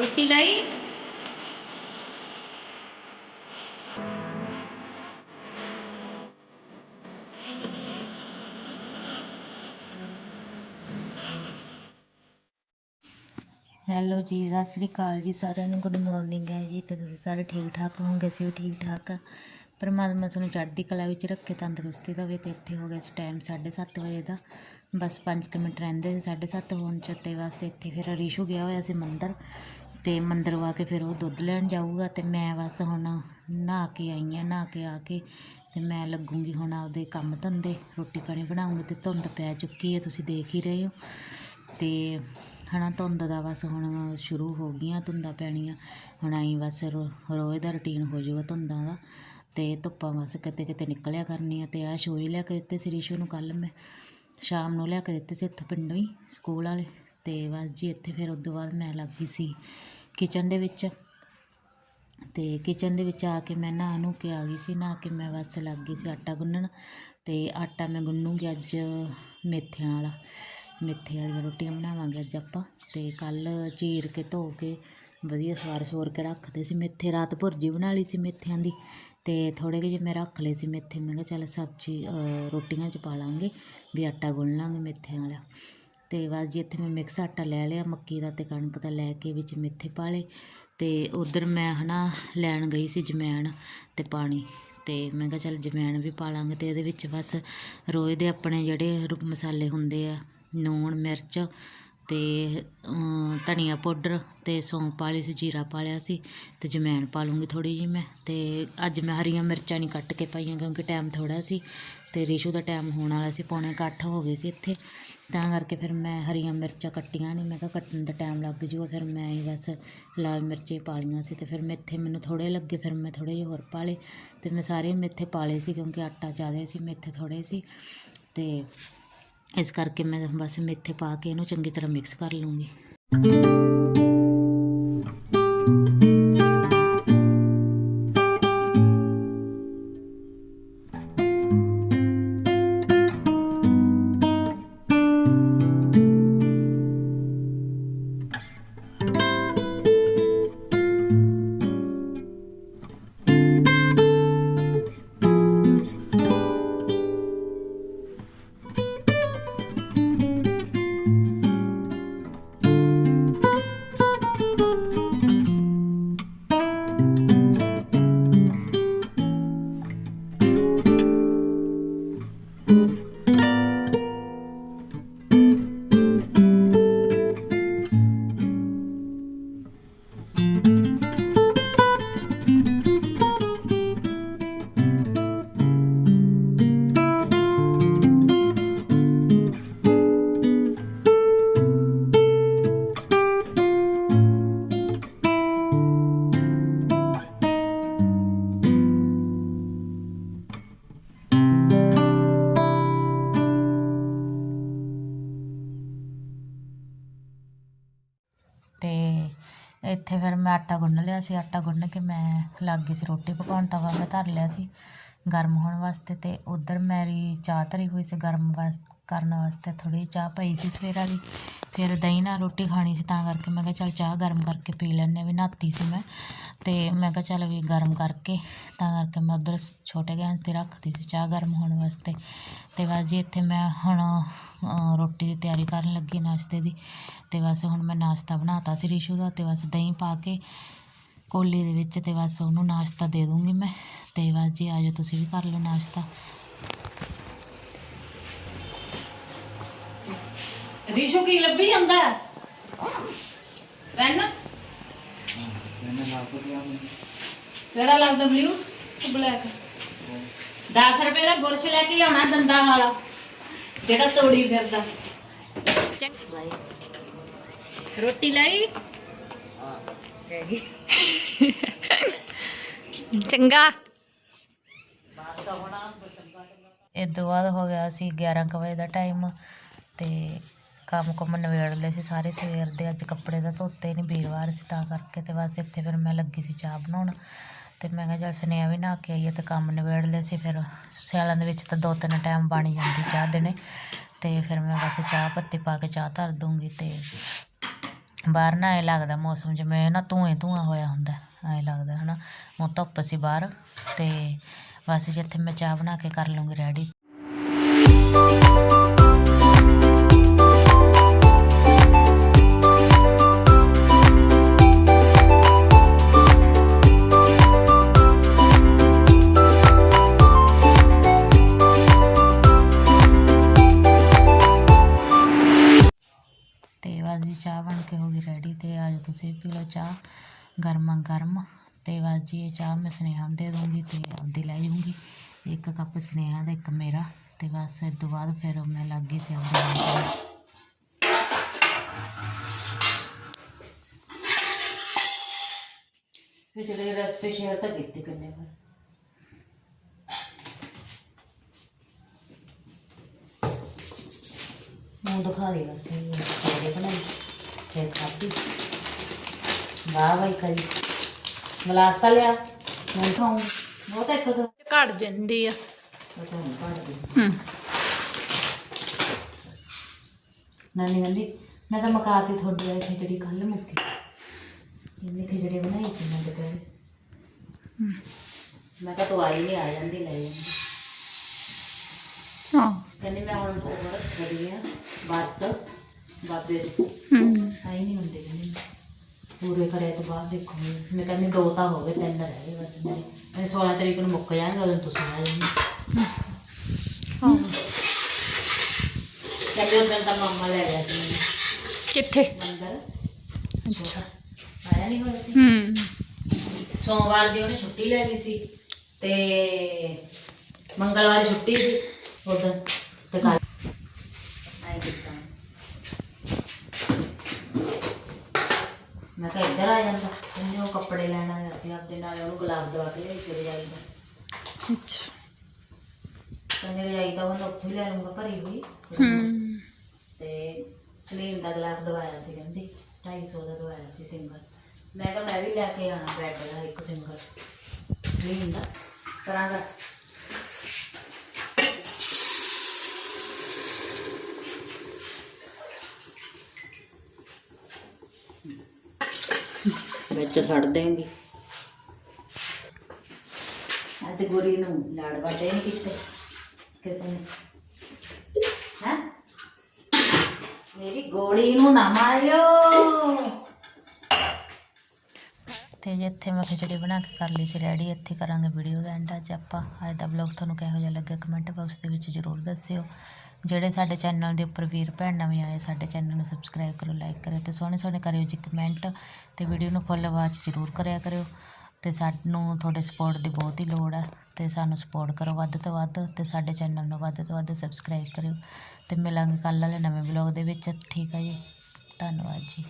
ਰੋਟੀ ਲਈ ਹੈਲੋ ਜੀ, ਸਤਿ ਸ੍ਰੀ ਅਕਾਲ ਜੀ, ਸਾਰਿਆਂ ਨੂੰ ਗੁੱਡ ਮਾਰਨਿੰਗ ਹੈ ਜੀ। ਤੇ ਤੁਸੀਂ ਸਾਰੇ ਠੀਕ ਠਾਕ ਹੋਵੋਗੇ? ਅਸੀਂ ਵੀ ਠੀਕ ਠਾਕ ਆ। ਪਰਮਾਤਮਾ ਤੁਹਾਨੂੰ ਚੜ੍ਹਦੀ ਕਲਾ ਵਿੱਚ ਰੱਖੇ, ਤੰਦਰੁਸਤੀ ਦੇਵੇ ਤੇ ਇੱਥੇ ਹੋ ਗਿਆ ਸੀ ਟਾਈਮ 7:30 ਵਜੇ ਦਾ। ਬਸ 5 ਮਿੰਟ ਰਹਿੰਦੇ ਸੀ 7:30 ਹੋਣ ਚ ਤੇ ਬਸ ਇੱਥੇ ਫਿਰ ਰਿਸ਼ੂ ਗਿਆ ਹੋਇਆ ਸੀ ਮੰਦਰ। ਅਤੇ ਮੰਦਰ ਆ ਕੇ ਫਿਰ ਉਹ ਦੁੱਧ ਲੈਣ ਜਾਊਗਾ ਅਤੇ ਮੈਂ ਬਸ ਹੁਣ ਨਹਾ ਕੇ ਆਈ ਹਾਂ ਨਹਾ ਕੇ ਆ ਕੇ ਅਤੇ ਮੈਂ ਲੱਗੂੰਗੀ ਹੁਣ ਆਪਦੇ ਕੰਮ ਧੰਦੇ, ਰੋਟੀ ਪਾਣੀ ਬਣਾਉਂਗੀ ਅਤੇ ਧੁੰਦ ਪੈ ਚੁੱਕੀ ਹੈ, ਤੁਸੀਂ ਦੇਖ ਹੀ ਰਹੇ ਹੋ। ਅਤੇ ਹੈ ਨਾ ਧੁੰਦ ਦਾ ਬਸ ਹੁਣ ਸ਼ੁਰੂ ਹੋ ਗਈਆਂ ਧੁੰਦਾਂ ਪੈਣੀਆਂ, ਹੁਣ ਆਈ ਬਸ ਰੋ- ਰੋਜ਼ ਦਾ ਰੁਟੀਨ ਹੋ ਜਾਊਗਾ ਧੁੰਦਾਂ ਦਾ ਅਤੇ ਧੁੱਪਾਂ ਬਸ ਕਿਤੇ ਕਿਤੇ ਨਿਕਲਿਆ ਕਰਨੀਆਂ ਅਤੇ ਆ ਸ਼ੋਜ਼ ਲਿਆ ਕੇ ਦਿੱਤੇ ਸੀ ਰਿਸ਼ੂ ਨੂੰ ਕੱਲ੍ਹ ਮੈਂ, ਸ਼ਾਮ ਨੂੰ ਲਿਆ ਕੇ ਦਿੱਤੇ ਸੀ ਇੱਥੋਂ ਪਿੰਡੋਂ ਹੀ, ਸਕੂਲ ਵਾਲੇ। ਤੇ ਬਸ ਜੀ ਇੱਥੇ ਫਿਰ ਉਸ ਤੋਂ ਬਾਅਦ ਮੈਂ ਲੱਗ ਗਈ ਸੀ ਕਿਚਨ ਦੇ ਵਿੱਚ। ਤੇ ਕਿਚਨ ਦੇ ਵਿੱਚ ਆ ਕੇ ਮੈਂ ਨਹਾ ਨੂੰ ਕੇ ਆ ਗਈ ਸੀ ਨਹਾ ਕੇ ਮੈਂ ਬਸ ਲੱਗ ਗਈ ਸੀ ਆਟਾ ਗੁੰਨਣ। ਤੇ ਆਟਾ ਮੈਂ ਗੁੰਨੂਗੀ ਅੱਜ ਮੇਥਿਆਂ ਵਾਲਾ। ਮੇਥੇ ਵਾਲੀਆਂ ਰੋਟੀਆਂ ਬਣਾਵਾਂਗੇ ਅੱਜ ਆਪਾਂ। ਤੇ ਕੱਲ ਚੀਰ ਕੇ ਧੋ ਕੇ ਵਧੀਆ ਸਵਾਰ ਸੋਰ ਕੇ ਰੱਖਦੇ ਸੀ ਮੇਥੇ। ਰਾਤ ਭੁਰਜੀ ਬਣਾ ਲਈ ਸੀ ਮੇਥਿਆਂ ਦੀ। ਤੇ ਥੋੜੇ ਜਿਹੇ ਮੈਂ ਰੱਖ ਲਏ ਸੀ ਮੇਥੇ। ਮੈਂ ਕਿਹਾ ਚੱਲ ਸਬਜ਼ੀ ਰੋਟੀਆਂ 'ਚ ਪਾ ਲਾਂਗੇ ਵੀ ਆਟਾ ਗੁੰਨ ਲਾਂਗੇ ਮੇਥਿਆਂ ਵਾਲਾ। ਅਤੇ ਬਸ ਜੀ ਇੱਥੇ ਮੈਂ ਮਿਕਸ ਆਟਾ ਲੈ ਲਿਆ, ਮੱਕੀ ਦਾ ਅਤੇ ਕਣਕ ਦਾ ਲੈ ਕੇ ਵਿੱਚ ਮੇਥੇ ਪਾ ਲਏ ਅਤੇ ਉੱਧਰ ਮੈਂ ਹੈ ਨਾ ਲੈਣ ਗਈ ਸੀ ਜਮੈਣ ਅਤੇ ਪਾਣੀ ਅਤੇ ਮੈਂ ਕਿਹਾ ਚੱਲ ਜਮੈਣ ਵੀ ਪਾ ਲਾਂਗੇ ਅਤੇ ਇਹਦੇ ਵਿੱਚ ਬਸ ਰੋਜ਼ ਦੇ ਆਪਣੇ ਜਿਹੜੇ ਰੂ- ਮਸਾਲੇ ਹੁੰਦੇ ਆ ਲੂਣ ਮਿਰਚ ਅਤੇ ਧਨੀਆ ਪਾਊਡਰ ਅਤੇ ਸੌਂਫ ਪਾ ਲਈ ਸੀ, ਜੀਰਾ ਪਾ ਲਿਆ ਸੀ ਅਤੇ ਜਮੈਣ ਪਾ ਲੂੰਗੀ ਥੋੜ੍ਹੀ ਜਿਹੀ ਮੈਂ ਅਤੇ ਅੱਜ ਮੈਂ ਹਰੀਆਂ ਮਿਰਚਾਂ ਨਹੀਂ ਕੱਟ ਕੇ ਪਾਈਆਂ ਕਿਉਂਕਿ ਟਾਈਮ ਥੋੜ੍ਹਾ ਸੀ ਅਤੇ ਰਿਸ਼ੂ ਦਾ ਟਾਈਮ ਹੋਣ ਵਾਲਾ ਸੀ, ਪੌਣੇ ਇਕੱਠ ਹੋ ਗਏ ਸੀ ਇੱਥੇ। ਤਾਂ ਕਰਕੇ ਫਿਰ ਮੈਂ ਹਰੀਆਂ ਮਿਰਚਾਂ ਕੱਟੀਆਂ ਨਹੀਂ, ਮੈਂ ਕਿਹਾ ਕੱਟਣ ਦਾ ਟਾਈਮ ਲੱਗ ਜੂਗਾ, ਫਿਰ ਮੈਂ ਹੀ ਬਸ ਲਾਲ ਮਿਰਚਾਂ ਹੀ ਪਾ ਲਈਆਂ ਸੀ ਅਤੇ ਫਿਰ ਮੇਥੇ ਮੈਨੂੰ ਥੋੜ੍ਹੇ ਲੱਗੇ, ਫਿਰ ਮੈਂ ਥੋੜ੍ਹੇ ਜਿਹੇ ਹੋਰ ਪਾ ਲਏ ਤੇ ਮੈਂ ਸਾਰੇ ਮੇਥੇ ਪਾ ਲਏ ਸੀ ਕਿਉਂਕਿ ਆਟਾ ਜ਼ਿਆਦਾ ਸੀ, ਮੇਥੇ ਥੋੜ੍ਹੇ ਸੀ ਅਤੇ ਇਸ ਕਰਕੇ ਮੈਂ ਬਸ ਮੇਥੇ ਪਾ ਕੇ ਇਹਨੂੰ ਚੰਗੀ ਤਰ੍ਹਾਂ ਮਿਕਸ ਕਰ ਲੂੰਗੀ। ਇੱਥੇ ਫਿਰ ਮੈਂ ਆਟਾ ਗੁੰਨ ਲਿਆ ਸੀ। ਆਟਾ ਗੁੰਨ ਕੇ ਮੈਂ ਲੱਗ ਗਈ ਸੀ ਰੋਟੀ ਪਕਾਉਣ, ਤਵਾ ਮੈਂ ਧਰ ਲਿਆ ਸੀ ਗਰਮ ਹੋਣ ਵਾਸਤੇ ਤੇ ਉਧਰ ਮੇਰੀ ਚਾਹ ਧਰੀ ਹੋਈ ਸੀ ਗਰਮ ਵਾਸ, ਕਰਨ ਵਾਸਤੇ। ਥੋੜੀ ਚਾਹ ਪਈ ਸੀ ਸਵੇਰ ਵਾਲੀ। ਫਿਰ ਦਹੀਂ ਨਾਲ ਰੋਟੀ ਖਾਣੀ ਸੀ ਤਾਂ ਕਰਕੇ ਮੈਂ ਕਿਹਾ ਚੱਲ ਚਾਹ ਗਰਮ ਕਰਕੇ ਪੀ ਲੈਂਦੇ ਵੀ ਨਹਾਤੀ ਸੀ ਮੈਂ। ਤੇ ਮੈਂ ਕਿਹਾ ਚੱਲ ਵੀ ਗਰਮ ਕਰਕੇ ਤਾਂ ਕਰਕੇ ਮੈਂ ਉਧਰ ਛੋਟੇ ਗੈਸ ਤੇ ਰੱਖਦੀ ਸੀ ਚਾਹ ਗਰਮ ਹੋਣ ਵਾਸਤੇ। ਤੇ ਬਸ ਜੀ ਇੱਥੇ ਮੈਂ ਹੁਣ ਅ, ਰੋਟੀ ਦੀ ਤਿਆਰੀ ਕਰਨ ਲੱਗੀ ਨਾਸ਼ਤੇ ਦੀ। ਤੇ ਬਸ ਹੁਣ ਮੈਂ ਨਾਸ਼ਤਾ ਬਣਾਤਾ ਸੀ ਰਿਸ਼ੂ ਦਾ ਤੇ ਬਸ ਦਹੀਂ ਪਾ ਕੇ ਕੋਲੀ ਦੇ ਵਿੱਚ ਤੇ ਬਸ ਉਹਨੂੰ ਨਾਸ਼ਤਾ ਦੇ ਦੂੰਗੀ ਮੈਂ। ਤੇ ਬਸ ਜੀ ਆਜੋ ਤੁਸੀਂ ਵੀ ਕਰ ਲਓ ਨਾਸ਼ਤਾ। ਰੀਸ਼ੂ ਕੀ ਲੱਭੀ ਜਾਂਦਾ? ਪੈਨ ਕਿਹੜਾ ਲੱਗਦਾ ਬਲੂ ਬਲੈਕ। 10 ਰੁਪਏ ਦਾ ਬੁਰਸ਼ ਲੈ ਕੇ ਆਉਣਾ ਦੰਦਾਂ ਵਾਲਾ। ਜਿਹੜਾ ਤੋੜੀ ਫਿਰਦਾ। ਰੋਟੀ ਲਈ? ਚੰਗਾ। ਇਹ ਤੋਂ ਬਾਅਦ ਹੋ ਗਿਆ ਸੀ 11 ਕੁ ਵਜੇ ਦਾ ਟਾਈਮ ਤੇ ਕੰਮ ਕੁੰਮ ਨਵੇੜ ਲਏ ਸੀ ਸਾਰੇ ਸਵੇਰ ਦੇ, ਅੱਜ ਕੱਪੜੇ ਤਾਂ ਧੋਤੇ ਨਹੀਂ ਵੀਰਵਾਰ ਸੀ ਤਾਂ ਕਰਕੇ ਤੇ ਬਸ ਇੱਥੇ ਫਿਰ ਮੈਂ ਲੱਗੀ ਸੀ ਚਾਹ ਬਣਾਉਣ ਤੇ ਮੈਂ ਕਿਹਾ ਚੱਲ ਸੁਨੇਹਾ ਵੀ ਨਹਾ ਕੇ ਆਈਏ ਤੇ ਕੰਮ ਨਿਬੇੜ ਲਏ ਸੀ, ਫਿਰ ਸਿਆਲਾਂ ਦੇ ਵਿੱਚ ਤਾਂ ਦੋ ਤਿੰਨ ਟਾਈਮ ਬਣ ਜਾਂਦੀ ਚਾਹ ਦੇਣੇ ਤੇ ਫਿਰ ਮੈਂ ਬਸ ਚਾਹ ਪੱਤੀ ਪਾ ਕੇ ਚਾਹ ਧਰ ਦੂੰਗੀ ਤੇ ਬਾਹਰ ਨਾ ਐ ਲੱਗਦਾ ਮੌਸਮ ਜਿਵੇਂ ਨਾ ਧੂਏ ਧੂਆ ਹੋਇਆ ਹੁੰਦਾ, ਐ ਲੱਗਦਾ ਹਨਾ ਉਹ ਧੁੱਪ ਸੀ ਬਾਹਰ ਤੇ ਬਸ ਜਿੱਥੇ ਮੈਂ ਚਾਹ ਬਣਾ ਕੇ ਕਰ ਲੂੰਗੀ ਰੈਡੀ ਗਰਮਾ ਗਰਮ ਅਤੇ ਬਸ ਜੀ ਇਹ ਚਾਹ ਮੈਂ ਸੁਨੇਹਾ ਨੂੰ ਦੇ ਦੂੰਗੀ ਤੇ ਆਪਦੀ ਲੈ ਜਾਊਂਗੀ। ਇੱਕ ਕੱਪ ਸੁਨੇਹਾ ਦਾ ਇੱਕ ਮੇਰਾ ਅਤੇ ਬਸ ਇਸ ਤੋਂ ਬਾਅਦ ਫਿਰ ਮੈਂ ਲੱਗ ਗਈ ਸੀ ਆਪਦੇ ਜਿਹੜੇ ਰੈਸਪੀ ਸ਼ੇਅਰ ਤਾਂ ਕੀਤੀ ਕਿੰਨੇ ਵਾਰ। ਮੂੰਹ ਦਿਖਾ ਦੇ ਬਸ, ਇਹ ਬਣਾਈ ਫਿਰ ਖਾਤੀ ਵਾਹ ਬਾਈ ਕਰੀ। ਗਲਾਸ ਤਾਂ ਲਿਆ। ਮੈਂ ਖਾਉਂ ਬਹੁਤ ਇੱਕ ਦੋ ਘਟ ਜਾਂਦੀ ਆ। ਪਤਾ ਨਹੀਂ ਪੜ ਗਈ ਹੂੰ। ਨਾਨੀ ਕਹਿੰਦੀ ਮੈਂ ਤਾਂ ਮਕਾਤੀ ਤੁਹਾਡੀ ਵਾਲੀ ਖਿਚੜੀ ਕੱਲ ਮੁੱਕੀ। ਇਹਨੇ ਖਿਚੜੀ ਬਣਾਈ ਸੀ ਮੈਂ ਦੁਪਹਿਰੇ। ਮੈਂ ਕਿਹਾ ਤੂੰ ਆਈ ਨਹੀਂ ਆ ਜਾਂਦੀ ਲੈ ਜਾਂਦੀ। ਹਾਂ। ਕਹਿੰਦੀ ਮੈਂ ਹੁਣ ਉਹ ਰੱਖ ਰਹੀ ਆ ਬਾਤ ਬਾਬੇ ਦੀ। ਹੂੰ। ਆਈ ਨਹੀਂ ਹੁੰਦੇ। ਕਹਿੰਦੀ ਪੂਰੇ ਕਰੇ ਤੋਂ ਬਾਅਦ ਦੇਖੂਗੀ ਮੈਂ ਕਹਿੰਦੀ ਦੋ ਤਾਂ ਹੋ ਗਏ ਤਿੰਨ ਰਹਿ ਗਏ ਬਸ ਮੇਰੇ। ਮੈਂ 16 ਤਰੀਕ ਨੂੰ ਮੁੱਕ ਜਾਣਗੇ ਉਦੋਂ ਤੁਸੀਂ ਆ ਜਾਣਾ। ਹਾਂ। ਕਹਿੰਦੇ ਉਦੋਂ ਤਾਂ ਮੰਮਾ ਲੈ ਗਿਆ ਸੀ ਕਿੱਥੇ? ਮੰਦਰ। ਅੱਛਾ। ਆਇਆ ਨਹੀਂ ਹੋਇਆ ਸੀ? ਹੂੰ। ਸੋਮਵਾਰ ਦੀ ਉਹਨੇ ਛੁੱਟੀ ਲੈ ਲਈ ਸੀ ਤੇ ਮੰਗਲਵਾਰ ਛੁੱਟੀ ਸੀ ਉਦੋਂ। ਤੇ ਕੱਲ ਆਏ ਕੀਤਾ। ਮੈਂ ਕਿਹਾ ਇੱਧਰ ਆ ਜਾਂਦਾ। ਕਹਿੰਦੇ ਉਹ ਕੱਪੜੇ ਲੈਣ ਆਇਆ ਸੀ ਆਪਦੇ ਨਾਲ ਉਹਨੂੰ ਗੁਲਾਬ ਦਵਾ ਕੇ ਲਈ ਚਲੇ ਜਾਈਦਾ ਅੱਛਾ। ਕਹਿੰਦੇ ਰਜਾਈ ਤਾਂ ਉਹਨੇ ਉੱਥੋਂ ਹੀ ਲੈ ਲੂੰਗਾ ਭਰੀ ਹੋਈ। ਹੂੰ। ਤੇ ਸਲੀਨ ਦਾ ਗਲਾਬ ਦਵਾਇਆ ਸੀ ਕਹਿੰਦੀ 250 ਦਾ ਦਵਾਇਆ ਸੀ ਸਿੰਗਲ। ਮੈਂ ਕਿਹਾ ਮੈਂ ਵੀ ਲੈ ਕੇ ਆਣਾ ਬ੍ਰੈਡ ਦਾ ਇੱਕ ਸਿੰਗਲ। ਸਲੀਨ ਦਾ। ਕਰਾਂਗਾ। ਵਿੱਚ ਛੱਡ ਦੇਂਗੀ। ਅੱਜ ਗੁਰੀ ਨੂੰ ਲਾੜ ਵਾਦੇ ਨਹੀਂ ਕਿਤੇ ਕਿਸੇ ਨੇ। ਹੈ? ਮੇਰੀ ਗੋਲੀ ਨੂੰ ਨਾ ਮਾਰਿਓ। ਤੇ ਜਿੱਥੇ ਮੈਂ ਖਿਚੜੀ ਬਣਾ ਕੇ ਕਰ ਲਈ ਸੀ ਰੈਡੀ ਇੱਥੇ ਕਰਾਂਗੇ ਵੀਡੀਓ ਦਾ ਐਂਡ ਅੱਜ ਆਪਾਂ ਅੱਜ ਦਾ ਵਲੌਗ ਤੁਹਾਨੂੰ ਕਿਹੋ ਜਿਹਾ ਲੱਗਿਆ ਕਮੈਂਟ ਬਾਕਸ ਦੇ ਵਿੱਚ ਜ਼ਰੂਰ ਦੱਸਿਓ। ਜਿਹੜੇ ਸਾਡੇ ਚੈਨਲ ਦੇ ਉੱਪਰ ਵੀਰ ਭੈਣ ਨਵੇਂ ਆਏ, ਸਾਡੇ ਚੈਨਲ ਨੂੰ ਸਬਸਕ੍ਰਾਈਬ ਕਰੋ ਲਾਈਕ ਕਰਿਓ ਤੇ ਸੋਹਣੇ ਸੋਹਣੇ ਕਰਿਓ ਜੀ ਕਮੈਂਟ ਤੇ ਵੀਡੀਓ ਨੂੰ ਫੁੱਲ ਆਵਾਜ਼ ਜ਼ਰੂਰ ਕਰਿਆ ਕਰਿਓ ਤੇ ਸਾਨੂੰ ਤੁਹਾਡੇ ਸਪੋਰਟ ਦੀ ਬਹੁਤ ਹੀ ਲੋੜ ਹੈ ਤੇ ਸਾਨੂੰ ਸਪੋਰਟ ਕਰੋ ਵੱਧ ਤੋਂ ਵੱਧ ਤੇ ਸਾਡੇ ਚੈਨਲ ਨੂੰ ਵੱਧ ਤੋਂ ਵੱਧ ਸਬਸਕ੍ਰਾਈਬ ਕਰਿਓ ਤੇ ਮਿਲਾਂਗੇ ਕੱਲ੍ਹ ਵਾਲੇ ਨਵੇਂ ਵਲੌਗ ਦੇ ਵਿੱਚ। ਠੀਕ ਹੈ ਜੀ, ਧੰਨਵਾਦ ਜੀ।